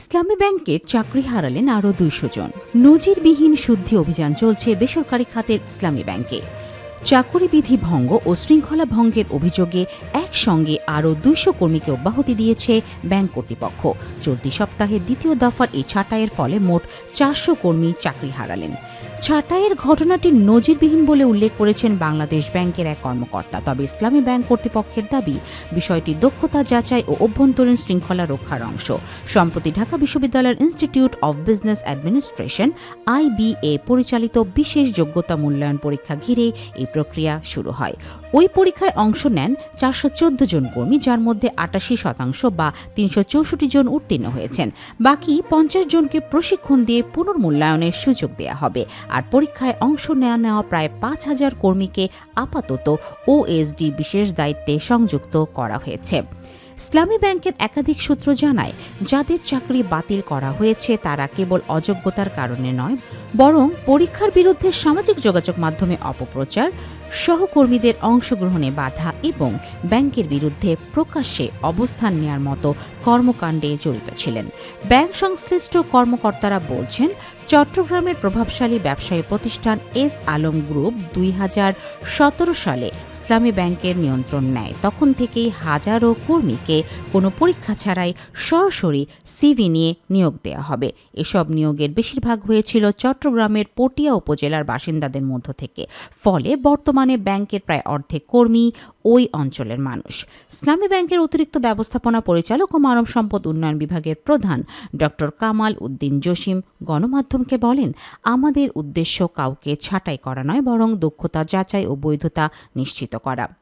ইসলামী ব্যাংকের চাকরি হারালেন আরও দুইশো জন। নজিরবিহীন শুদ্ধি অভিযান চলছে বেসরকারি খাতের ইসলামী ব্যাংকে। চাকরি বিধি ভঙ্গ ও শৃঙ্খলা ভঙ্গের অভিযোগে একসঙ্গে আরও দুইশো কর্মীকে অব্যাহতি দিয়েছে ব্যাংক কর্তৃপক্ষ। চলতি সপ্তাহের দ্বিতীয় দফার এই ছাঁটাইয়ের ফলে মোট চারশো কর্মী চাকরি হারালেন। ছাঁটাইয়ের ঘটনাটি নজিরবিহীন বলে উল্লেখ করেছেন বাংলাদেশ ব্যাংকের এক কর্মকর্তা। তবে ইসলামী ব্যাংক কর্তৃপক্ষের দাবি, বিষয়টি দক্ষতা যাচাই ও অভ্যন্তরীণ শৃঙ্খলা রক্ষার অংশ। সম্প্রতি ঢাকা বিশ্ববিদ্যালয়ের institute of business administration, IBA, পরিচালিত বিশেষ যোগ্যতা মূল্যায়ন পরীক্ষা ঘিরে এই প্রক্রিয়া শুরু হয়। ওই পরীক্ষায় অংশ নেন চারশো চোদ্দ জন কর্মী, যার মধ্যে আটাশি শতাংশ বা তিনশো চৌষট্টি জন উত্তীর্ণ হয়েছেন। বাকি পঞ্চাশ জনকে প্রশিক্ষণ দিয়ে পুনর্মূল্যায়নের সুযোগ দেওয়া হবে। আর পরীক্ষায় অংশ নেওয়া নেওয়া প্রায় পাঁচ হাজার কর্মীকে আপাতত ওএসডি বিশেষ দায়িত্বে সংযুক্ত করা হয়েছে। ইসলামী ব্যাংকের একাধিক সূত্র জানায়, যাদের চাকরি বাতিল করা হয়েছে তারা কেবল অযোগ্যতার কারণে নয়, বরং পরীক্ষার বিরুদ্ধে সামাজিক যোগাযোগ মাধ্যমে অপপ্রচার, সহকর্মীদের অংশগ্রহণে বাধা এবং ব্যাংকের বিরুদ্ধে প্রকাশ্যে অবস্থান নেয়ার মতো কর্মকাণ্ডে জড়িত ছিলেন। ব্যাংক সংশ্লিষ্ট কর্মকর্তারা বলছেন চট্টগ্রামের প্রভাবশালী ব্যবসায়ী প্রতিষ্ঠান এস আলম গ্রুপ দুই হাজার সতেরো সালে ইসলামী ব্যাংকের নিয়ন্ত্রণ নেয়। তখন থেকেই হাজারো কর্মীকে কোনো পরীক্ষা ছাড়াই সরাসরি সিভি নিয়ে নিয়োগ দেওয়া হবে। এসব নিয়োগের বেশিরভাগ হয়েছিল চট্টগ্রামের পটিয়া উপজেলার বাসিন্দাদের মধ্য থেকে। ফলে বর্তমানে ব্যাংকের প্রায় অর্ধেক কর্মী ওই অঞ্চলের মানুষ। ইসলামী ব্যাংকের অতিরিক্ত ব্যবস্থাপনা পরিচালক ও মানব সম্পদ উন্নয়ন বিভাগের প্রধান ডক্টর কামাল উদ্দিন জসিম গণমাধ্যমকে বলেন, আমাদের উদ্দেশ্য কাউকে ছাঁটাই করা নয়, বরং দক্ষতা, যাচাই ও বৈধতা নিশ্চিত করা।